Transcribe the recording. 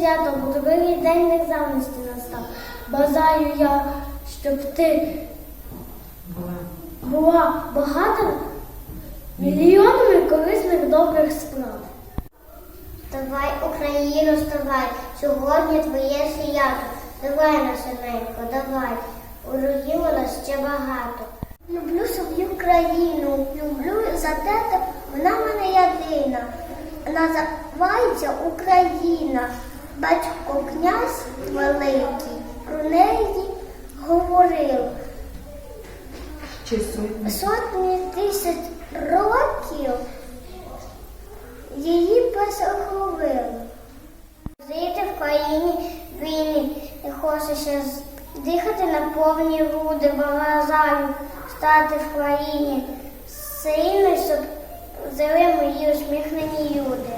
свято, другий день незалежності настав. Бажаю я, щоб ти була багата мільйонами корисних добрих справ. Вставай, Україно, вставай, сьогодні твоє свято. Давай, нашененько, давай. Ворогів у нас ще багато. Люблю свою країну, люблю за те, вона в мене єдина. Називається Україна. Батько князь великий про неї говорив. Сотні? Тисяч років її посоховили. Жити в країні війни і хочеться дихати на повні груди, бажаю стати в країні сильною, жили мої усміхнені люди.